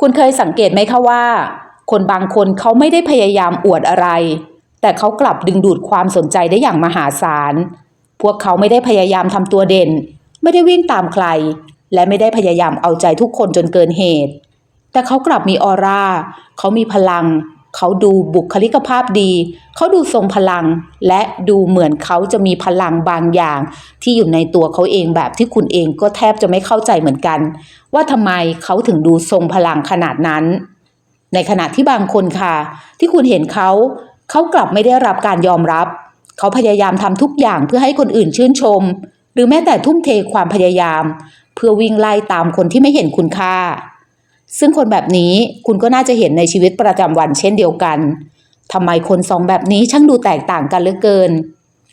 คุณเคยสังเกตไหมคะว่า คนบางคนเขาไม่ได้พยายามอวดอะไร แต่เขากลับดึงดูดความสนใจได้อย่างมหาศาล พวกเขาไม่ได้พยายามทำตัวเด่น ไม่ได้วิ่งตามใคร และไม่ได้พยายามเอาใจทุกคนจนเกินเหตุ แต่เขากลับมีออร่า เขามีพลัง เขาดูบุคลิกภาพดี เขาดูทรงพลัง และดูเหมือนเขาจะมีพลังบางอย่าง ที่อยู่ในตัวเขาเองแบบที่คุณเองก็แทบจะไม่เข้าใจเหมือนกัน ว่าทำไมเขาถึงดูทรงพลังขนาดนั้น ในขณะที่บางคนค่ะ ที่คุณเห็นเขา เขากลับไม่ได้รับการยอมรับ เขาพยายามทำทุกอย่างเพื่อให้คนอื่นชื่นชม หรือแม้แต่ทุ่มเทความพยายาม เพื่อวิ่งไล่ตามคนที่ไม่เห็นคุณค่า ซึ่งคนแบบนี้คุณก็น่าจะเห็นในชีวิตประจำวันเช่นเดียวกันทำไมคนสองแบบนี้ช่างดูแตกต่างกันเหลือเกิน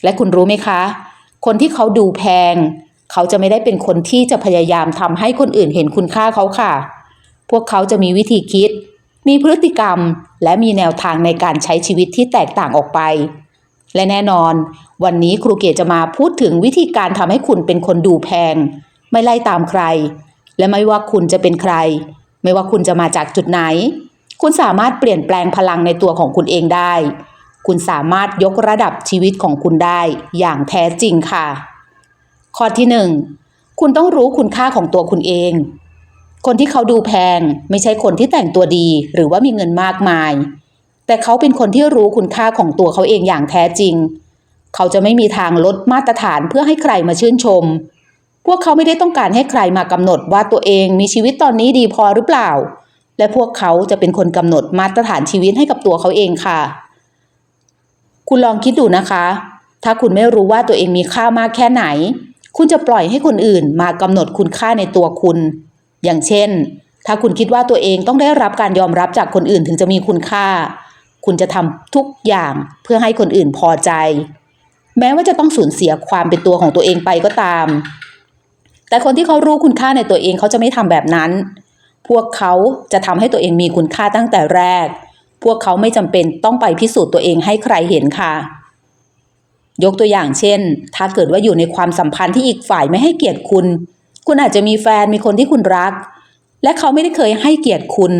และคุณรู้ไหมคะ คนที่เขาดูแพง เขาจะไม่ได้เป็นคนที่จะพยายามทำให้คนอื่นเห็นคุณค่าเขาค่ะ พวกเขาจะมีวิธีคิด มีพฤติกรรม และมีแนวทางในการใช้ชีวิตที่แตกต่างออกไป และแน่นอน วันนี้ครูเกศจะมาพูดถึงวิธีการทำให้คุณเป็นคนดูแพง ไม่ไล่ตามใคร และไม่ว่าคุณจะเป็นใคร ไม่ว่าคุณจะมาจากจุดไหน คุณสามารถเปลี่ยนแปลงพลังในตัวของคุณเองได้ คุณสามารถยกระดับชีวิตของคุณได้อย่างแท้จริงค่ะ ข้อที่หนึ่งคุณต้องรู้คุณค่าของตัวคุณเอง คนที่เขาดูแพง ไม่ใช่คนที่แต่งตัวดี หรือว่ามีเงินมากมาย แต่เขาเป็นคนที่รู้คุณค่าของตัวเขาเองอย่างแท้จริง เขาจะไม่มีทางลดมาตรฐานเพื่อให้ใครมาชื่นชม พวกเขาไม่ได้ต้องการให้ใครมากำหนดว่าตัวเองมีชีวิตตอนนี้ดีพอหรือเปล่า และพวกเขาจะเป็นคนกำหนดมาตรฐานชีวิตให้กับตัวเขาเองค่ะ คุณลองคิดดูนะคะ ถ้าคุณไม่รู้ว่าตัวเองมีค่ามากแค่ไหน คุณจะปล่อยให้คนอื่นมากำหนดคุณค่าในตัวคุณ อย่างเช่น ถ้าคุณคิดว่าตัวเองต้องได้รับการยอมรับจากคนอื่นถึงจะมีคุณค่า คุณจะทำทุกอย่างเพื่อให้คนอื่นพอใจ แม้ว่าจะต้องสูญเสียความเป็นตัวของตัวเองไปก็ตาม แต่คนที่เขารู้คุณค่าในตัวเองเขาจะไม่ทำแบบนั้น พวกเขาจะทำให้ตัวเองมีคุณค่าตั้งแต่แรก พวกเขาไม่จำเป็นต้องไปพิสูจน์ตัวเองให้ใครเห็นค่ะ ยกตัวอย่างเช่น ถ้าเกิดว่าอยู่ในความสัมพันธ์ที่อีกฝ่ายไม่ให้เกียรติคุณ คุณอาจจะมีแฟนมีคนที่คุณรัก และเขาไม่ได้เคยให้เกียรติคุณ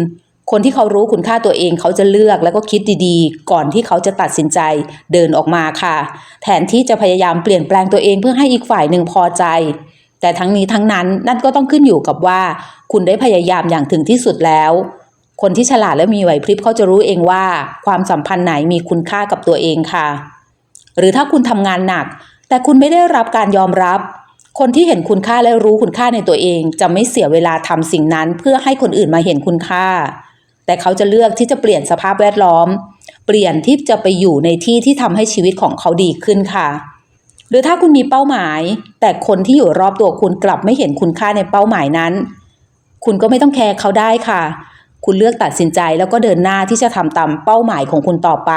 คนที่เขารู้คุณค่าตัวเองเขาจะเลือกแล้วก็คิดดีๆ ก่อนที่เขาจะตัดสินใจเดินออกมาค่ะ แทนที่จะพยายามเปลี่ยนแปลงตัวเองเพื่อให้อีกฝ่ายหนึ่งพอใจ แต่ทั้งนี้ทั้งนั้นนั่นก็ต้องขึ้นอยู่กับว่า คุณได้พยายามอย่างถึงที่สุดแล้ว คนที่ฉลาดและมีไหวพริบเขาจะรู้เองว่า ความสัมพันธ์ไหนมีคุณค่ากับตัวเองค่ะ หรือถ้าคุณทำงานหนัก แต่คุณไม่ได้รับการยอมรับ คนที่เห็นคุณค่าและรู้คุณค่าในตัวเอง จะไม่เสียเวลาทำสิ่งนั้น เพื่อให้คนอื่นมาเห็นคุณค่า แต่เขาจะเลือกที่จะเปลี่ยนสภาพแวดล้อม เปลี่ยนที่จะไปอยู่ในที่ที่ทำให้ชีวิตของเขาดีขึ้นค่ะ หรือถ้าคุณมีเป้าหมาย แต่คนที่อยู่รอบตัวคุณกลับไม่เห็นคุณค่าในเป้าหมายนั้น คุณก็ไม่ต้องแคร์เขาได้ค่ะ คุณเลือกตัดสินใจแล้วก็เดินหน้าที่จะทำตามเป้าหมายของคุณต่อไป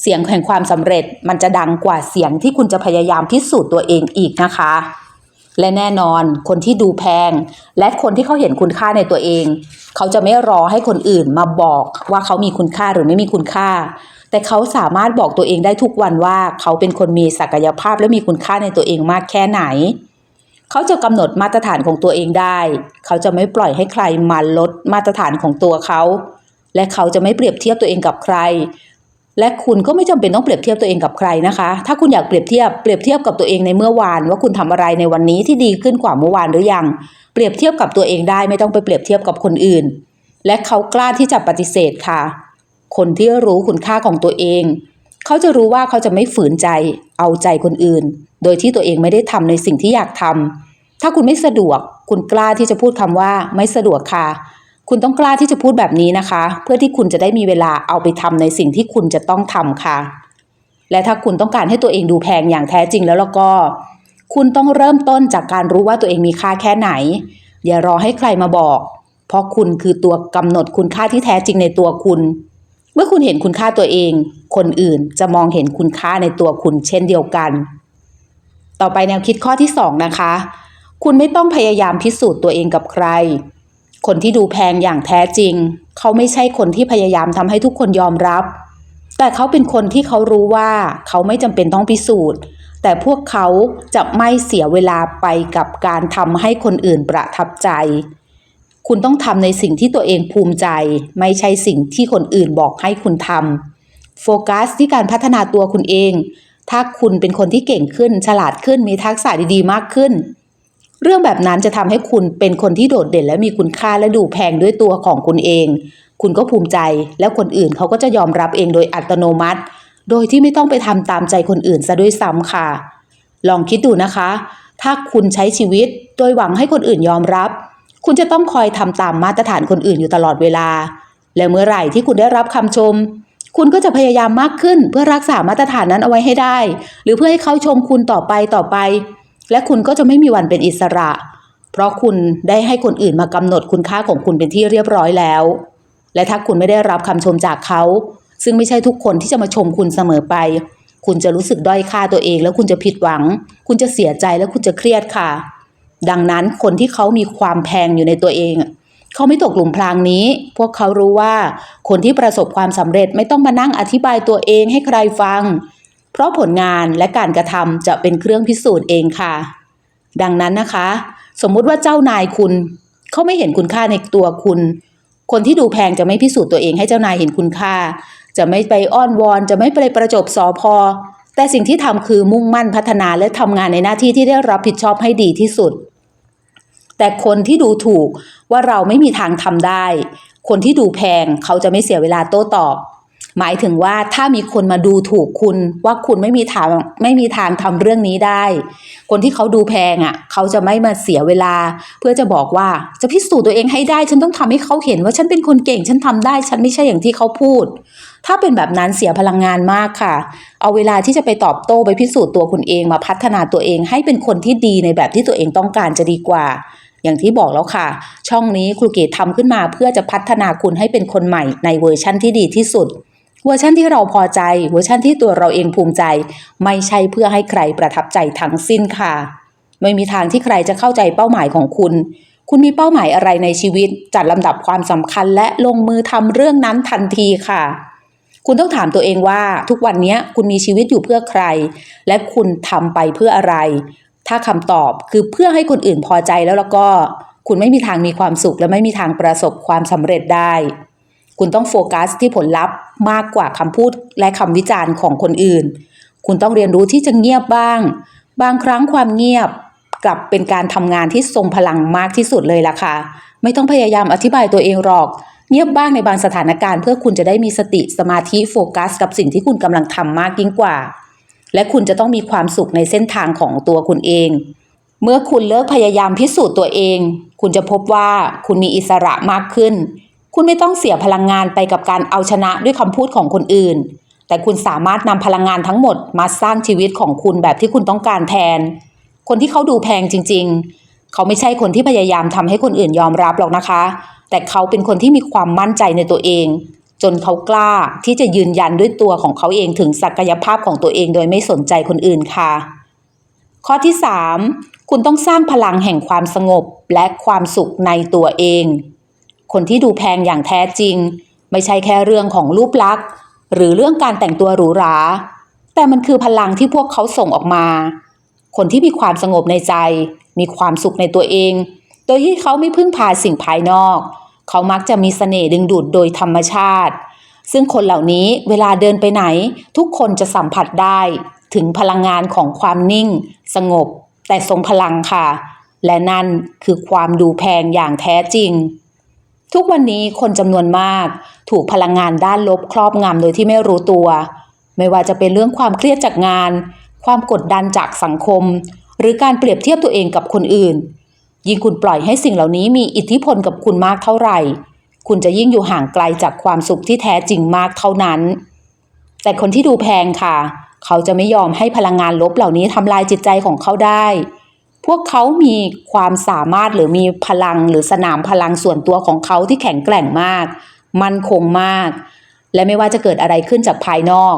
เสียงแห่งความสำเร็จมันจะดังกว่าเสียงที่คุณจะพยายามพิสูจน์ตัวเองอีกนะคะ และแน่นอนคนที่ดูแพง และคนที่เขาเห็นคุณค่าในตัวเอง เขาจะไม่รอให้คนอื่นมาบอกว่าเขามีคุณค่าหรือไม่มีคุณค่า แต่เขาสามารถบอกตัวเองได้ทุกวันว่า เขาเป็นคนมีศักยภาพและมีคุณค่าในตัวเองมากแค่ไหน เขาจะกำหนดมาตรฐานของตัวเองได้ เขาจะไม่ปล่อยให้ใครมาลดมาตรฐานของตัวเขา และเขาจะไม่เปรียบเทียบตัวเองกับใคร และคุณก็ไม่จำเป็นต้องเปรียบเทียบตัวเองกับใครนะคะ ถ้าคุณอยากเปรียบเทียบเปรียบเทียบกับตัวเองในเมื่อวาน ว่าคุณทำอะไรในวันนี้ที่ดีขึ้นกว่าเมื่อวานหรือยัง เปรียบเทียบกับตัวเองได้ไม่ต้องไปเปรียบเทียบกับคนอื่น และเขากล้าที่จะปฏิเสธค่ะ คนที่รู้คุณค่าของตัวเอง เขาจะรู้ว่าเขาจะไม่ฝืนใจ เอาใจคนอื่น โดยที่ตัวเองไม่ได้ทำในสิ่งที่อยากทำถ้าคุณไม่สะดวก คุณกล้าที่จะพูดคำว่าไม่สะดวกค่ะ คุณต้องกล้าที่จะพูดแบบนี้นะคะ เพื่อที่คุณจะได้มีเวลาเอาไปทำในสิ่งที่คุณจะต้องทำค่ะ และถ้าคุณต้องการให้ตัวเองดูแพงอย่างแท้จริงแล้วแล้วก็ คุณต้องเริ่มต้นจากการรู้ว่าตัวเองมีค่าแค่ไหน อย่ารอให้ใครมาบอก เพราะคุณคือตัวกำหนดคุณค่าที่แท้จริงในตัวคุณ เมื่อคุณเห็นคุณค่าตัวเอง คนอื่นจะมองเห็นคุณค่าในตัวคุณเช่นเดียวกัน ต่อไปแนวคิดข้อที่สองนะคะ คุณไม่ต้องพยายามพิสูจน์ตัวเองกับใคร คนที่ดูแพงอย่างแท้จริง เขาไม่ใช่คนที่พยายามทำให้ทุกคนยอมรับ แต่เขาเป็นคนที่เขารู้ว่าเขาไม่จำเป็นต้องพิสูจน์ แต่พวกเขาจะไม่เสียเวลาไปกับการทำให้คนอื่นประทับใจ คุณต้องทำในสิ่งที่ตัวเองภูมิใจ ไม่ใช่สิ่งที่คนอื่นบอกให้คุณทำโฟกัสที่การพัฒนาตัวคุณเอง ถ้าคุณเป็นคนที่เก่งขึ้น ฉลาดขึ้นมีทักษะดีๆ มากขึ้น เรื่องแบบนั้นจะทำให้คุณเป็นคนที่โดดเด่นและมีคุณค่าและดูแพงด้วยตัวของคุณเอง คุณก็ภูมิใจ แล้วคนอื่นเขาก็จะยอมรับเองโดยอัตโนมัติ โดยที่ไม่ต้องไปทำตามใจคนอื่นซะด้วยซ้ำค่ะ ลองคิดดูนะคะ ถ้าคุณใช้ชีวิตโดยหวังให้คนอื่นยอมรับ คุณจะต้องคอยทำตามมาตรฐานคนอื่นอยู่ตลอดเวลา และเมื่อไหร่ที่คุณได้รับคำชมคุณก็จะพยายามมากขึ้นเพื่อรักษามาตรฐานนั้นเอาไว้ให้ได้ หรือเพื่อให้เขาชมคุณต่อไปต่อไป และคุณก็จะไม่มีวันเป็นอิสระ เพราะคุณได้ให้คนอื่นมากำหนดคุณค่าของคุณเป็นที่เรียบร้อยแล้ว และถ้าคุณไม่ได้รับคำชมจากเขา ซึ่งไม่ใช่ทุกคนที่จะมาชมคุณเสมอไป คุณจะรู้สึกด้อยค่าตัวเอง แล้วคุณจะผิดหวัง คุณจะเสียใจแล้วคุณจะเครียดค่ะ ดังนั้นคนที่เขามีความแพงอยู่ในตัวเองเขาไม่ตกหลุมพรางนี้ พวกเขารู้ว่า คนที่ประสบความสำเร็จไม่ต้องมานั่งอธิบายตัวเองให้ใครฟัง เพราะผลงานและการกระทำจะเป็นเครื่องพิสูจน์เองค่ะ ดังนั้นนะคะ สมมุติว่าเจ้านายคุณเขาไม่เห็นคุณค่าในตัวคุณ คนที่ดูแพงจะไม่พิสูจน์ตัวเองให้เจ้านายเห็นคุณค่า จะไม่ไปอ้อนวอน จะไม่ไปประจบสอพอแต่สิ่งที่ทำคือมุ่งมั่นพัฒนาและทำงานในหน้าที่ที่ได้รับผิดชอบให้ดีที่สุด แต่คนที่ดูถูกว่าเราไม่มีทางทำได้ คนที่ดูแพงเขาจะไม่เสียเวลาโต้ตอบ หมายถึงว่าถ้ามีคนมาดูถูกคุณว่าคุณไม่มีทางไม่มีทางทำเรื่องนี้ได้ คนที่เขาดูแพงอะ เขาจะไม่มาเสียเวลา เพื่อจะบอกว่าจะพิสูจน์ตัวเองให้ได้ ฉันต้องทำให้เขาเห็นว่าฉันเป็นคนเก่ง ฉันทำได้ ฉันไม่ใช่อย่างที่เขาพูด ถ้าเป็นแบบนั้นเสียพลังงานมากค่ะ เอาเวลาที่จะไปตอบโต้ไปพิสูจน์ตัวคุณเองมาพัฒนาตัวเองให้เป็นคนที่ดีในแบบที่ตัวเองต้องการจะดีกว่าอย่างที่บอกแล้วค่ะ ช่องนี้ครูเกดทำขึ้นมาเพื่อจะพัฒนาคุณให้เป็นคนใหม่ในเวอร์ชั่นที่ดีที่สุด เวอร์ชันที่เราพอใจ เวอร์ชันที่ตัวเราเองภูมิใจ ไม่ใช่เพื่อให้ใครประทับใจทั้งสิ้นค่ะ ไม่มีทางที่ใครจะเข้าใจเป้าหมายของคุณ คุณมีเป้าหมายอะไรในชีวิต จัดลำดับความสำคัญและลงมือทำเรื่องนั้นทันทีค่ะคุณต้องถามตัวเองว่าทุกวันนี้คุณมีชีวิตอยู่เพื่อใคร และคุณทำไปเพื่ออะไร ถ้าคำตอบคือเพื่อให้คนอื่นพอใจแล้วแล้วก็ คุณไม่มีทางมีความสุขและไม่มีทางประสบความสำเร็จได้ คุณต้องโฟกัสที่ผลลัพธ์มากกว่าคำพูดและคำวิจารณ์ของคนอื่น คุณต้องเรียนรู้ที่จะเงียบบ้าง บางครั้งความเงียบกลับเป็นการทำงานที่ทรงพลังมากที่สุดเลยล่ะค่ะ ไม่ต้องพยายามอธิบายตัวเองหรอก เงียบบ้างในบางสถานการณ์เพื่อคุณจะได้มีสติสมาธิโฟกัส กับสิ่งที่คุณกำลังทำมากยิ่งกว่า และคุณจะต้องมีความสุขในเส้นทางของตัวคุณเอง เมื่อคุณเลิกพยายามพิสูจน์ตัวเอง คุณจะพบว่าคุณมีอิสระมากขึ้น คุณไม่ต้องเสียพลังงานไปกับการเอาชนะด้วยคำพูดของคนอื่น แต่คุณสามารถนำพลังงานทั้งหมดมาสร้างชีวิตของคุณแบบที่คุณต้องการแทน คนที่เขาดูแพงจริง ๆ เขาไม่ใช่คนที่พยายามทำให้คนอื่นยอมรับหรอกนะคะ แต่เขาเป็นคนที่มีความมั่นใจในตัวเอง จนเขากล้าที่จะยืนยันด้วยตัวของเขาเองถึงศักยภาพของตัวเองโดยไม่สนใจคนอื่นค่ะ ข้อที่ 3 คุณต้องสร้างพลังแห่งความสงบและความสุขในตัวเอง คนที่ดูแพงอย่างแท้จริง ไม่ใช่แค่เรื่องของรูปลักษณ์ หรือเรื่องการแต่งตัวหรูหรา แต่มันคือพลังที่พวกเขาส่งออกมา คนที่มีความสงบในใจ มีความสุขในตัวเอง โดยที่เขาไม่พึ่งพาสิ่งภายนอก เขามักจะมีเสน่ห์ดึงดูดโดยธรรมชาติ ซึ่งคนเหล่านี้เวลาเดินไปไหน ทุกคนจะสัมผัสได้ ถึงพลังงานของความนิ่ง สงบ แต่ทรงพลังค่ะ และนั่นคือความดูแพงอย่างแท้จริง ทุกวันนี้คนจำนวนมาก ถูกพลังงานด้านลบครอบงำโดยที่ไม่รู้ตัว ไม่ว่าจะเป็นเรื่องความเครียดจากงาน ความกดดันจากสังคม หรือการเปรียบเทียบตัวเองกับคนอื่น ยิ่งคุณปล่อยให้สิ่งเหล่านี้มีอิทธิพลกับคุณมากเท่าไหร่ คุณจะยิ่งอยู่ห่างไกลจากความสุขที่แท้จริงมากเท่านั้น แต่คนที่ดูแพงค่ะ เขาจะไม่ยอมให้พลังงานลบเหล่านี้ทำลายจิตใจของเขาได้ วกเขามีความสามารถหรือมีพลังหรือสนามพลังส่วนตัวของเขาที่แข็งแกร่งมาก มั่นคงมาก และไม่ว่าจะเกิดอะไรขึ้นจากภายนอก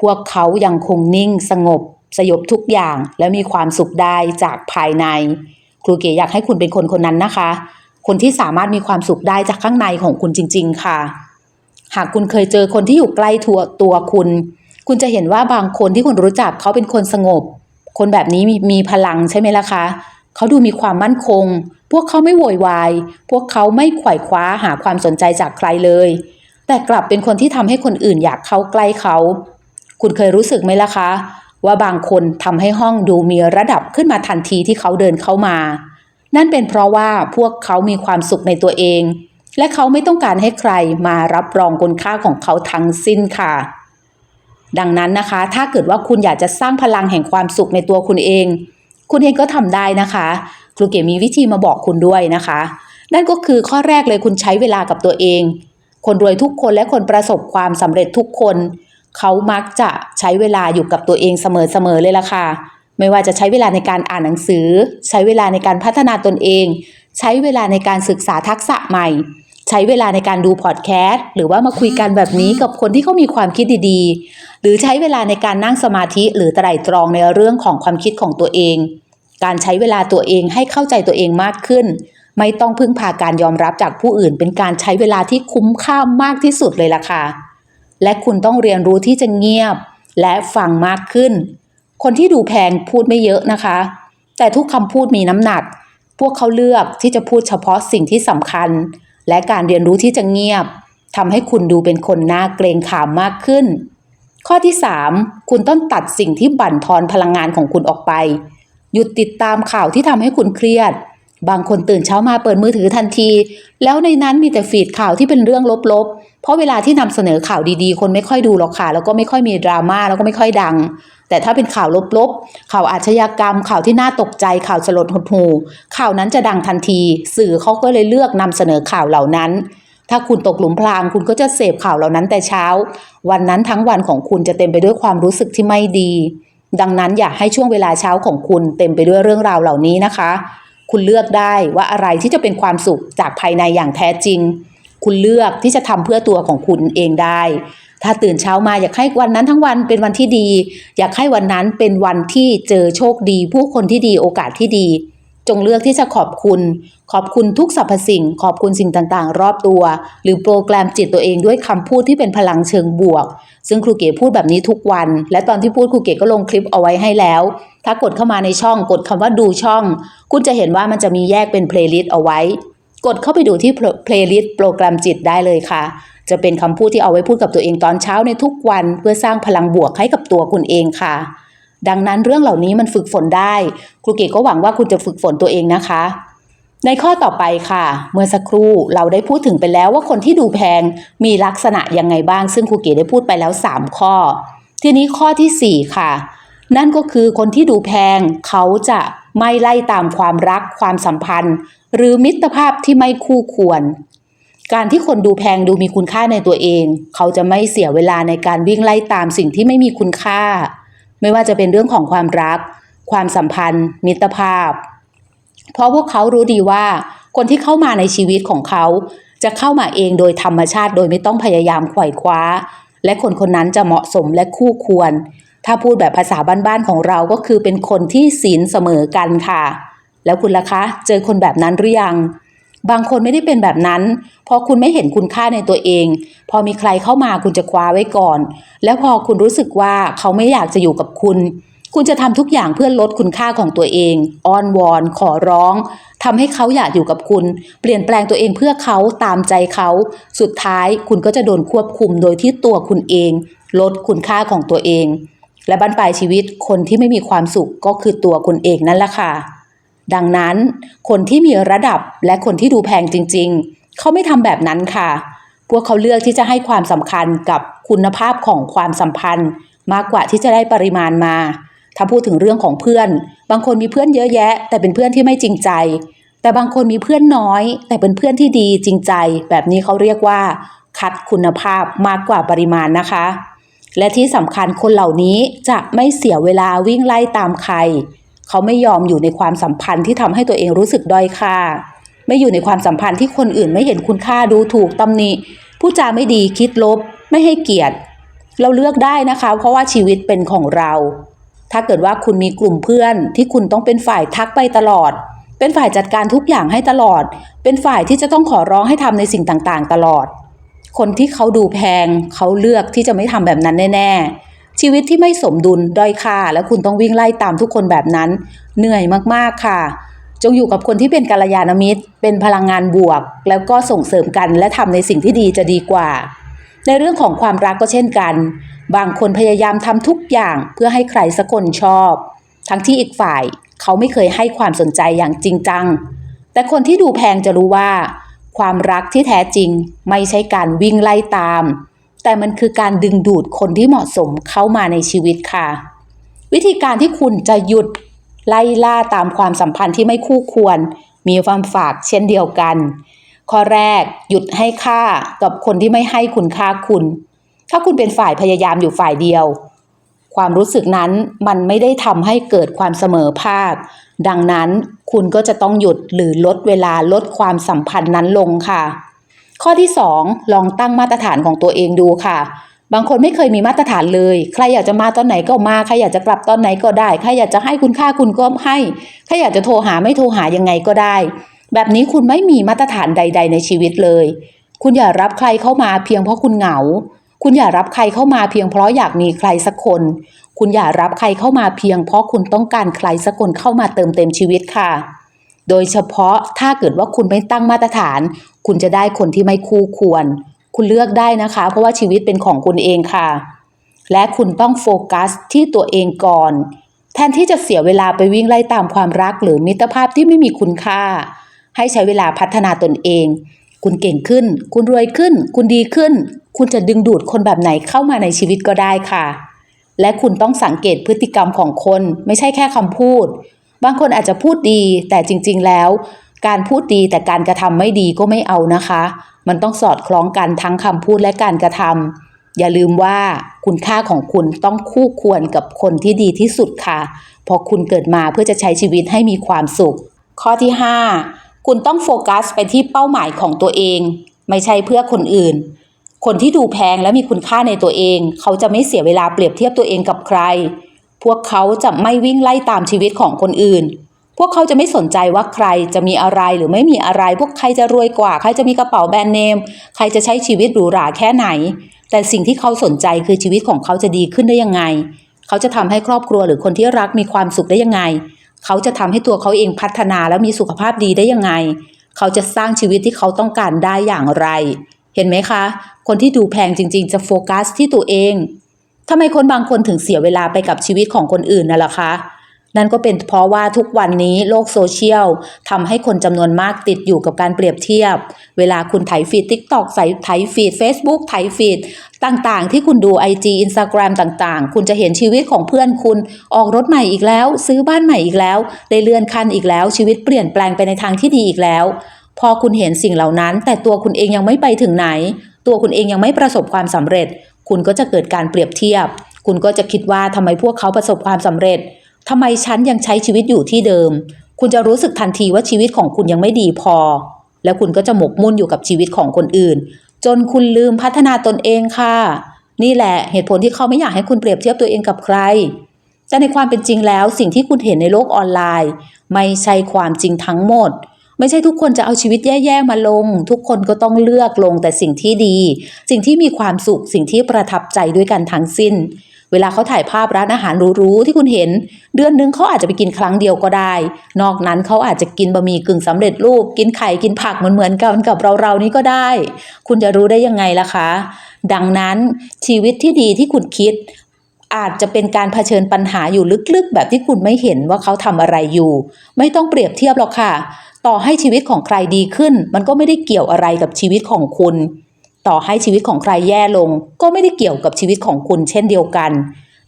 พวกเขายังคงนิ่งสงบ สยบทุกอย่างและมีความสุขได้จากภายใน ครูเก๋อยากให้คุณเป็นคนคนนั้นนะคะ คนที่สามารถมีความสุขได้จากข้างในของคุณจริง ๆ ค่ะ หากคุณเคยเจอคนที่อยู่ใกล้ตัวตัวคุณ คุณจะเห็นว่าบางคนที่คุณรู้จักเขาเป็นคนสงบ คนแบบนี้มีมีพลังใช่ไหมล่ะคะเขาดูมีความมั่นคง พวกเขาไม่โวยวาย พวกเขาไม่ขว่คว้าหาความสนใจจากใครเลย แต่กลับเป็นคนที่ทำให้คนอื่นอยากเข้าใกล้เขา คุณเคยรู้สึกไหมล่ะคะ ว่าบางคนทำให้ห้องดูมีระดับขึ้นมาทันทีที่เขาเดินเข้ามา นั่นเป็นเพราะว่าพวกเขามีความสุขในตัวเอง และเขาไม่ต้องการให้ใครมารับรองคุณค่าของเขาทั้งสิ้นค่ะ ดังนั้นนะคะ ถ้าเกิดว่าคุณอยากจะสร้างพลังแห่งความสุขในตัวคุณเอง คุณเองก็ทำได้นะคะ ครูเก๋มีวิธีมาบอกคุณด้วยนะคะ นั่นก็คือข้อแรกเลยคุณใช้เวลากับตัวเอง คนรวยทุกคนและคนประสบความสำเร็จทุกคน เขามักจะใช้เวลาอยู่กับตัวเองเสมอๆเลยล่ะค่ะ ไม่ว่าจะใช้เวลาในการอ่านหนังสือ ใช้เวลาในการพัฒนาตนเอง ใช้เวลาในการศึกษาทักษะใหม่ ใช้เวลาในการดูพอดแคสต์หรือว่ามาคุยกันแบบนี้กับคนที่เขามีความคิดดีๆ หรือใช้เวลาในการนั่งสมาธิหรือไตร่ตรองในเรื่องของความคิดของตัวเอง การใช้เวลาตัวเองให้เข้าใจตัวเองมากขึ้น ไม่ต้องพึ่งพาการยอมรับจากผู้อื่น เป็นการใช้เวลาที่คุ้มค่ามากที่สุดเลยล่ะค่ะ และคุณต้องเรียนรู้ที่จะเงียบและฟังมากขึ้น คนที่ดูแพงพูดไม่เยอะนะคะ แต่ทุกคำพูดมีน้ำหนัก พวกเขาเลือกที่จะพูดเฉพาะสิ่งที่สำคัญ และการเรียนรู้ที่จะเงียบทำให้คุณดูเป็นคนน่าเกรงขามมากขึ้น ข้อที่ 3 คุณต้องตัดสิ่งที่บั่นทอนพลังงานของคุณออกไป หยุดติดตามข่าวที่ทำให้คุณเครียด บางคนตื่นเช้ามาเปิดมือถือทันที แล้วในนั้นมีแต่ฟีดข่าวที่เป็นเรื่องลบๆ เพราะเวลาที่นำเสนอข่าวดีๆ คนไม่ค่อยดูหรอกค่ะ แล้วก็ไม่ค่อยมีดราม่าแล้วก็ไม่ค่อยดัง แต่ถ้าเป็นข่าวลบๆ ข่าวอาชญากรรม ข่าวที่น่าตกใจ ข่าวสลดหดหูข่าวนั้นจะดังทันที สื่อเขาก็เลยเลือกนำเสนอข่าวเหล่านั้นถ้าคุณตกหลุมพรางคุณก็จะเสพข่าวเหล่านั้นแต่เช้า วันนั้นทั้งวันของคุณจะเต็มไปด้วยความรู้สึกที่ไม่ดี ดังนั้นอย่าให้ช่วงเวลาเช้าของคุณเต็มไปด้วยเรื่องราวเหล่านี้นะคะ คุณเลือกได้ว่าอะไรที่จะเป็นความสุขจากภายในอย่างแท้จริง คุณเลือกที่จะทำเพื่อตัวของคุณเองได้ ถ้าตื่นเช้ามาอยากให้วันนั้นทั้งวันเป็นวันที่ดี อยากให้วันนั้นเป็นวันที่เจอโชคดี ผู้คนที่ดีโอกาสที่ดี จงเลือกที่จะขอบคุณ ขอบคุณทุกสรรพสิ่ง ขอบคุณสิ่งต่างๆ รอบตัว หรือโปรแกรมจิตตัวเองด้วยคำพูดที่เป็นพลังเชิงบวก ซึ่งครูเก๋พูดแบบนี้ทุกวัน และตอนที่พูดครูเก๋ก็ลงคลิปเอาไว้ให้แล้ว ถ้ากดเข้ามาในช่องกดคำว่าดูช่อง คุณจะเห็นว่ามันจะมีแยกเป็นเพลย์ลิสต์เอาไว้ กดเข้าไปดูที่เพลย์ลิสต์โปรแกรมจิตได้เลยค่ะ จะเป็นคำพูดที่เอาไว้พูดกับตัวเองตอนเช้าในทุกวันเพื่อสร้างพลังบวกให้กับตัวคุณเองค่ะ ดังนั้นเรื่องเหล่านี้มันฝึกฝนได้ ครูเก๋ก็หวังว่าคุณจะฝึกฝนตัวเองนะคะ ในข้อต่อไปค่ะ เมื่อสักครู่เราได้พูดถึงไปแล้วว่าคนที่ดูแพงมีลักษณะยังไงบ้าง ซึ่งครูเก๋ได้พูดไปแล้ว 3 ข้อ ทีนี้ข้อทีสี่4 ค่ะ นั่นก็คือคนที่ดูแพงเขาจะไม่ไล่ตามความรักความสัมพันธ์ หรือมิตรภาพที่ไม่คู่ควร การที่คนดูแพงดูมีคุณค่าในตัวเอง เขาจะไม่เสียเวลาในการวิ่งไล่ตามสิ่งที่ไม่มีคุณค่า ไม่ว่าจะเป็นเรื่องของความรัก ความสัมพันธ์ มิตรภาพ เพราะพวกเขารู้ดีว่า คนที่เข้ามาในชีวิตของเขา จะเข้ามาเองโดยธรรมชาติ โดยไม่ต้องพยายามไขว่คว้า และคนคนนั้นจะเหมาะสมและคู่ควร ถ้าพูดแบบภาษาบ้านๆของเราก็คือเป็นคนที่ศีลเสมอกันค่ะ แล้วคุณล่ะคะ เจอคนแบบนั้นหรือยัง บางคนไม่ได้เป็นแบบนั้นพราะคุณไม่เห็นคุณค่าในตัวเอง พอมีใครเข้ามาคุณจะคว้าไว้ก่อน แล้วพอคุณรู้สึกว่าเขาไม่อยากจะอยู่กับคุณ คุณจะทำทุกอย่างเพื่อลดคุณค่าของตัวเองอ้อนวอนขอร้องทำให้เขาอยากอยู่กับคุณ เปลี่ยนแปลงตัวเองเพื่อเขาตามใจเขา สุดท้ายคุณก็จะโดนควบคุมโดยที่ตัวคุณเอง ลดคุณค่าของตัวเอง และบั้นปลายชีวิตคนที่ไม่มีความสุขก็คือตัวคุณเองนั่นแหละค่ะ ดังนั้นคนที่มีระดับและคนที่ดูแพงจริง ๆ เขาไม่ทำแบบนั้นค่ะ พวกเขาเลือกที่จะให้ความสำคัญกับคุณภาพของความสัมพันธ์ มากกว่าที่จะได้ปริมาณมา ถ้าพูดถึงเรื่องของเพื่อน บางคนมีเพื่อนเยอะแยะ แต่เป็นเพื่อนที่ไม่จริงใจ แต่บางคนมีเพื่อนน้อย แต่เป็นเพื่อนที่ดีจริงใจ แบบนี้เขาเรียกว่า คัดคุณภาพมากกว่าปริมาณนะคะ และที่สำคัญคนเหล่านี้จะไม่เสียเวลาวิ่งไล่ตามใคร เขาไม่ยอมอยู่ในความสัมพันธ์ที่ทำให้ตัวเองรู้สึกด้อยค่า ไม่อยู่ในความสัมพันธ์ที่คนอื่นไม่เห็นคุณค่าดูถูกตำหนิผู้จาไม่ดีคิดลบ ไม่ให้เกียรติ เราเลือกได้นะคะ เพราะว่าชีวิตเป็นของเรา ถ้าเกิดว่าคุณมีกลุ่มเพื่อนที่คุณต้องเป็นฝ่ายทักไปตลอด เป็นฝ่ายจัดการทุกอย่างให้ตลอด เป็นฝ่ายที่จะต้องขอร้องให้ทำในสิ่งต่างๆ ตลอด คนที่เขาดูแพงเขาเลือกที่จะไม่ทำแบบนั้นแน่ ๆ ชีวิตที่ไม่สมดุลด้อยค่า และคุณต้องวิ่งไล่ตามทุกคนแบบนั้น เหนื่อยมากๆค่ะ จงอยู่กับคนที่เป็นกัลยาณมิตร เป็นพลังงานบวก แล้วก็ส่งเสริมกันและทำในสิ่งที่ดีจะดีกว่า ในเรื่องของความรักก็เช่นกัน บางคนพยายามทำทุกอย่างเพื่อให้ใครสักคนชอบ ทั้งที่อีกฝ่ายเขาไม่เคยให้ความสนใจอย่างจริงจัง แต่คนที่ดูแพงจะรู้ว่า ความรักที่แท้จริงไม่ใช่การวิ่งไล่ตาม แต่มันคือการดึงดูดคนที่เหมาะสมเข้ามาในชีวิตค่ะ วิธีการที่คุณจะหยุดไล่ล่าตามความสัมพันธ์ที่ไม่คู่ควร มีความฝากเช่นเดียวกัน ข้อแรกหยุดให้ค่ากับคนที่ไม่ให้คุณค่าคุณ ถ้าคุณเป็นฝ่ายพยายามอยู่ฝ่ายเดียว ความรู้สึกนั้นมันไม่ได้ทำให้เกิดความเสมอภาค ดังนั้นคุณก็จะต้องหยุดหรือลดเวลาลดความสัมพันธ์นั้นลงค่ะ ข้อที่ 2 ลองตั้งมาตรฐานของตัวเองดูค่ะ บางคนไม่เคยมีมาตรฐานเลย ใครอยากจะมาตอนไหนก็มา ใครอยากจะกลับตอนไหนก็ได้ ใครอยากจะให้คุณค่าคุณก็ให้ ใครอยากจะโทรหาไม่โทรหายังไงก็ได้ แบบนี้คุณไม่มีมาตรฐานใด ๆ ในชีวิตเลย คุณอย่ารับใครเข้ามาเพียงเพราะคุณเหงา คุณอย่ารับใครเข้ามาเพียงเพราะอยากมีใครสักคน คุณอย่ารับใครเข้ามาเพียงเพราะคุณต้องการใครสักคนเข้ามาเติมเต็มชีวิตค่ะ โดยเฉพาะถ้าเกิดว่าคุณไม่ตั้งมาตรฐาน คุณจะได้คนที่ไม่คู่ควร คุณเลือกได้นะคะ เพราะว่าชีวิตเป็นของคุณเองค่ะ และคุณต้องโฟกัสที่ตัวเองก่อน แทนที่จะเสียเวลาไปวิ่งไล่ตามความรักหรือมิตรภาพที่ไม่มีคุณค่า ให้ใช้เวลาพัฒนาตนเอง คุณเก่งขึ้น คุณรวยขึ้น คุณดีขึ้น คุณจะดึงดูดคนแบบไหนเข้ามาในชีวิตก็ได้ค่ะ และคุณต้องสังเกตพฤติกรรมของคน ไม่ใช่แค่คำพูด บางคนอาจจะพูดดี แต่จริง ๆ แล้ว การพูดดีแต่การกระทำไม่ดีก็ไม่เอานะคะ มันต้องสอดคล้องกันทั้งคำพูดและการกระทำอย่าลืมว่าคุณค่าของคุณต้องคู่ควรกับคนที่ดีที่สุดค่ะ เพราะคุณเกิดมาเพื่อจะใช้ชีวิตให้มีความสุข ข้อที่ 5 คุณต้องโฟกัสไปที่เป้าหมายของตัวเอง ไม่ใช่เพื่อคนอื่น คนที่ดูแพงและมีคุณค่าในตัวเอง เขาจะไม่เสียเวลาเปรียบเทียบตัวเองกับใคร พวกเขาจะไม่วิ่งไล่ตามชีวิตของคนอื่น พวกเขาจะไม่สนใจว่าใครจะมีอะไรหรือไม่มีอะไร พวกใครจะรวยกว่า ใครจะมีกระเป๋าแบรนด์เนม ใครจะใช้ชีวิตหรูหราแค่ไหน แต่สิ่งที่เขาสนใจคือชีวิตของเขาจะดีขึ้นได้ยังไง เขาจะทำให้ครอบครัวหรือคนที่รักมีความสุขได้ยังไง เขาจะทำให้ตัวเขาเองพัฒนาและมีสุขภาพดีได้ยังไง เขาจะสร้างชีวิตที่เขาต้องการได้อย่างไร เห็นไหมคะ คนที่ดูแพงจริง ๆ จะโฟกัสที่ตัวเองทำไมคนบางคนถึงเสียเวลาไปกับชีวิตของคนอื่นน่ะล่ะคะ นั่นก็เป็นเพราะว่าทุกวันนี้โลกโซเชียลทำให้คนจำนวนมากติดอยู่กับการเปรียบเทียบ เวลาคุณไถฟีดทิกตอกใส่ไถฟีด Facebook ไถฟีดต่างๆ ที่คุณดู IG Instagram ต่างๆ คุณจะเห็นชีวิตของเพื่อนคุณออกรถใหม่อีกแล้ว ซื้อบ้านใหม่อีกแล้ว ได้เลื่อนขั้นอีกแล้ว ชีวิตเปลี่ยนแปลงไปในทางที่ดีอีกแล้ว พอคุณเห็นสิ่งเหล่านั้น แต่ตัวคุณเองยังไม่ไปถึงไหน ตัวคุณเองยังไม่ประสบความสำเร็จ คุณก็จะเกิดการเปรียบเทียบ คุณก็จะคิดว่าทำไมพวกเขาประสบความสำเร็จ ทำไมฉันยังใช้ชีวิตอยู่ที่เดิม คุณจะรู้สึกทันทีว่าชีวิตของคุณยังไม่ดีพอ แล้วคุณก็จะหมกมุ่นอยู่กับชีวิตของคนอื่น จนคุณลืมพัฒนาตนเองค่ะ นี่แหละเหตุผลที่เขาไม่อยากให้คุณเปรียบเทียบตัวเองกับใคร แต่ในความเป็นจริงแล้วสิ่งที่คุณเห็นในโลกออนไลน์ ไม่ใช่ความจริงทั้งหมดไม่ใช่ทุกคนจะเอาชีวิตแย่ๆมาลง ทุกคนก็ต้องเลือกลงแต่สิ่งที่ดี สิ่งที่มีความสุข สิ่งที่ประทับใจด้วยกันทั้งสิ้น เวลาเขาถ่ายภาพร้านอาหารหรูๆที่คุณเห็น เดือนนึงเขาอาจจะไปกินครั้งเดียวก็ได้ นอกนั้นเขาอาจจะกินบะหมี่กึ่งสำเร็จรูป กินไข่กินผักเหมือนๆกันกับเราๆนี้ก็ได้ คุณจะรู้ได้ยังไงล่ะคะ ดังนั้นชีวิตที่ดีที่คุณคิดอาจจะเป็นการเผชิญปัญหาอยู่ลึกๆ แบบที่คุณไม่เห็นว่าเขาทำอะไรอยู่ ไม่ต้องเปรียบเทียบหรอกค่ะ ต่อให้ชีวิตของใครดีขึ้น มันก็ไม่ได้เกี่ยวอะไรกับชีวิตของคุณ ต่อให้ชีวิตของใครแย่ลง ก็ไม่ได้เกี่ยวกับชีวิตของคุณเช่นเดียวกัน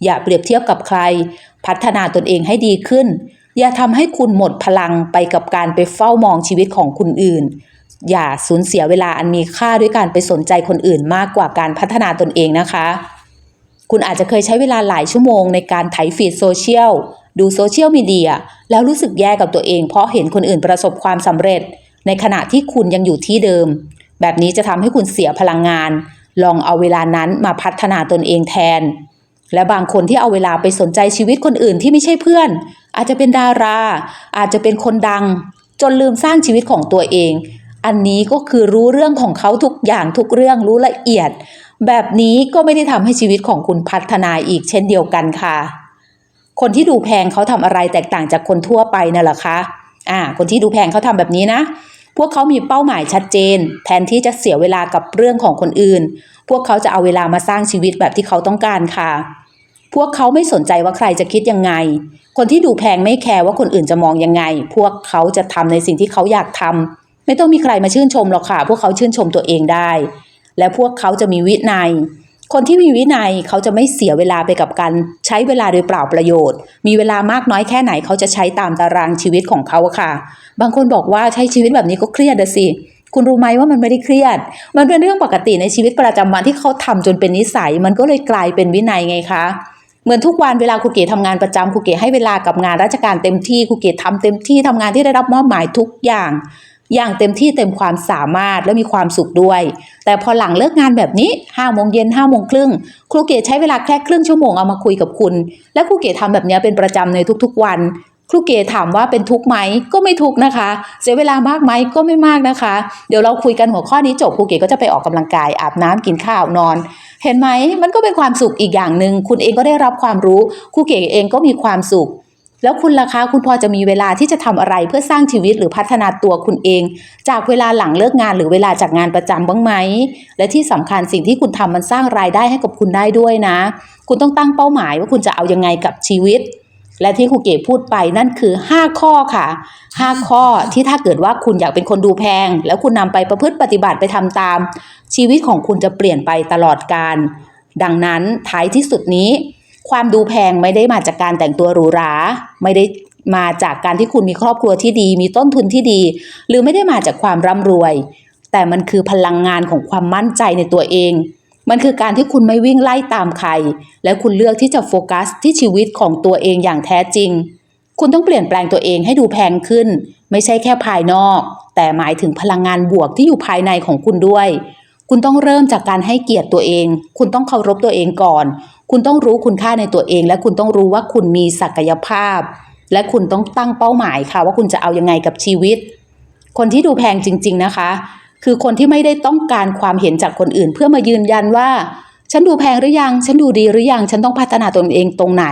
อย่าเปรียบเทียบกับใคร พัฒนาตนเองให้ดีขึ้น อย่าทำให้คุณหมดพลังไปกับการไปเฝ้ามองชีวิตของคนอื่น อย่าสูญเสียเวลาอันมีค่าด้วยการไปสนใจคนอื่นมากกว่าการพัฒนาตนเองนะคะ คุณอาจจะเคยใช้เวลาหลายชั่วโมงในการไถฟีดโซเชียลดูโซเชียลมีเดียแล้วรู้สึกแย่กับตัวเองเพราะเห็นคนอื่นประสบความสำเร็จ ในขณะที่คุณยังอยู่ที่เดิม แบบนี้จะทำให้คุณเสียพลังงาน ลองเอาเวลานั้นมาพัฒนาตนเองแทน และบางคนที่เอาเวลาไปสนใจชีวิตคนอื่นที่ไม่ใช่เพื่อน อาจจะเป็นดารา อาจจะเป็นคนดัง จนลืมสร้างชีวิตของตัวเอง อันนี้ก็คือรู้เรื่องของเขาทุกอย่างทุกเรื่องรู้ละเอียด แบบนี้ก็ไม่ได้ทำให้ชีวิตของคุณพัฒนาอีกเช่นเดียวกันค่ะ คนที่ดูแพงเขาทำอะไรแตกต่างจากคนทั่วไปน่ะหรอคะอ่าคนที่ดูแพงเขาทำแบบนี้นะ พวกเขามีเป้าหมายชัดเจน แทนที่จะเสียเวลากับเรื่องของคนอื่น พวกเขาจะเอาเวลามาสร้างชีวิตแบบที่เขาต้องการค่ะ พวกเขาไม่สนใจว่าใครจะคิดยังไง คนที่ดูแพงไม่แคร์ว่าคนอื่นจะมองยังไง พวกเขาจะทำในสิ่งที่เขาอยากทำไม่ต้องมีใครมาชื่นชมหรอกค่ะ พวกเขาชื่นชมตัวเองได้ และพวกเขาจะมีวินัย คนที่มีวินัยเขาจะไม่เสียเวลาไปกับการใช้เวลาโดยเปล่าประโยชน์ มีเวลามากน้อยแค่ไหนเขาจะใช้ตามตารางชีวิตของเขาค่ะ บางคนบอกว่าใช้ชีวิตแบบนี้ก็เครียดสิคุณรู้ไหมว่ามันไม่ได้เครียด มันเป็นเรื่องปกติในชีวิตประจำวันที่เขาทำจนเป็นนิสัย มันก็เลยกลายเป็นวินัยไงคะเหมือนทุกวันเวลาครูเก๋ทำงานประจำครูเก๋ให้เวลากับงานราชการเต็มที่ครูเก๋ทำเต็มที่ทำงานที่ได้รับมอบหมายทุกอย่าง อย่างเต็มที่เต็มความสามารถและมีความสุขด้วย แต่พอหลังเลิกงานแบบนี้ห้าโมงเย็นห้าโมงครึ่งครูเก๋ใช้เวลาแค่ครึ่งชั่วโมงเอามาคุยกับคุณ และครูเก๋ทำแบบนี้เป็นประจำในทุกๆวันครูเก๋ถามว่าเป็นทุกไหมก็ไม่ทุกนะคะ เสียเวลามากไหมก็ไม่มากนะคะ เดี๋ยวเราคุยกันหัวข้อนี้จบครูเก๋ก็จะไปออกกำลังกายอาบน้ำกินข้าวนอน เห็นไหมมันก็เป็นความสุขอีกอย่างหนึ่งคุณเองก็ได้รับความรู้ครูเก๋เองก็มีความสุข แล้วคุณล่ะคะ คุณพอจะมีเวลาที่จะทำอะไรเพื่อสร้างชีวิตหรือพัฒนาตัวคุณเอง จากเวลาหลังเลิกงานหรือเวลาจากงานประจำบ้างไหม และที่สำคัญสิ่งที่คุณทำมันสร้างรายได้ให้กับคุณได้ด้วยนะ คุณต้องตั้งเป้าหมายว่าคุณจะเอายังไงกับชีวิต และที่ครูเก๋พูดไปนั่นคือ 5 ข้อค่ะ 5 ข้อที่ถ้าเกิดว่าคุณอยากเป็นคนดูแพง แล้วคุณนำไปประพฤติปฏิบัติไปทำตาม ชีวิตของคุณจะเปลี่ยนไปตลอดกาลดังนั้นท้ายที่สุดนี้ ความดูแพงไม่ได้มาจากการแต่งตัวหรูหรา ไม่ได้มาจากการที่คุณมีครอบครัวที่ดี มีต้นทุนที่ดี หรือไม่ได้มาจากความร่ำรวย แต่มันคือพลังงานของความมั่นใจในตัวเอง มันคือการที่คุณไม่วิ่งไล่ตามใคร และคุณเลือกที่จะโฟกัสที่ชีวิตของตัวเองอย่างแท้จริง คุณต้องเปลี่ยนแปลงตัวเองให้ดูแพงขึ้น ไม่ใช่แค่ภายนอก แต่หมายถึงพลังงานบวกที่อยู่ภายในของคุณด้วยคุณต้องเริ่มจากการให้เกียรติตัวเอง คุณต้องเคารพตัวเองก่อน คุณต้องรู้คุณค่าในตัวเอง และคุณต้องรู้ว่าคุณมีศักยภาพ และคุณต้องตั้งเป้าหมายค่ะ ว่าคุณจะเอายังไงกับชีวิต คนที่ดูแพงจริง ๆนะคะ คือคนที่ไม่ได้ต้องการความเห็นจากคนอื่น เพื่อมายืนยันว่า ฉันดูแพงหรือยัง ฉันดูดีหรือยัง ฉันต้องพัฒนาตนเองตรงไหน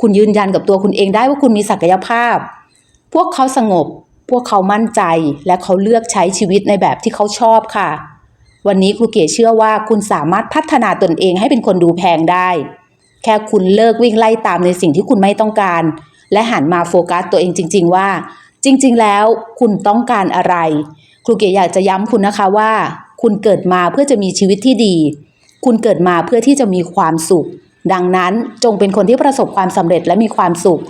คุณยืนยันกับตัวคุณเองได้ว่าคุณมีศักยภาพ พวกเขาสงบ พวกเขามั่นใจ และเขาเลือกใช้ชีวิตในแบบที่เขาชอบค่ะวันนี้ครูเก๋เชื่อว่าคุณสามารถพัฒนาตนเองให้เป็นคนดูแพงได้ แค่คุณเลิกวิ่งไล่ตามในสิ่งที่คุณไม่ต้องการ และหันมาโฟกัสตัวเองจริง ๆ ว่า จริง ๆ แล้วคุณต้องการอะไร ครูเก๋อยากจะย้ำคุณนะคะว่า คุณเกิดมาเพื่อจะมีชีวิตที่ดี คุณเกิดมาเพื่อที่จะมีความสุข ดังนั้นจงเป็นคนที่ประสบความสำเร็จและมีความสุข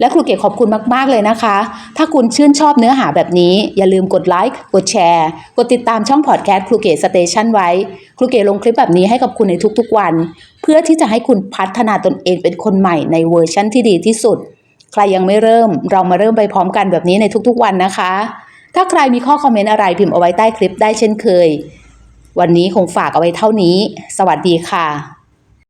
และครูเก๋ขอบคุณมาก ๆ เลยนะคะ ถ้าคุณชื่นชอบเนื้อหาแบบนี้ อย่าลืมกดไลค์กดแชร์ กดติดตามช่องพอดแคสต์ครูเก๋สเตชันไว้ ครูเก๋ลงคลิปแบบนี้ให้กับคุณในทุกๆวัน เพื่อที่จะให้คุณพัฒนาตนเองเป็นคนใหม่ในเวอร์ชั่นที่ดีที่สุด ใครยังไม่เริ่มเรามาเริ่มไปพร้อมกันแบบนี้ในทุกๆวันนะคะ ถ้าใครมีข้อคอมเมนต์อะไรพิมพ์เอาไว้ใต้คลิปได้เช่นเคย วันนี้คงฝากเอาไว้เท่านี้ สวัสดีค่ะ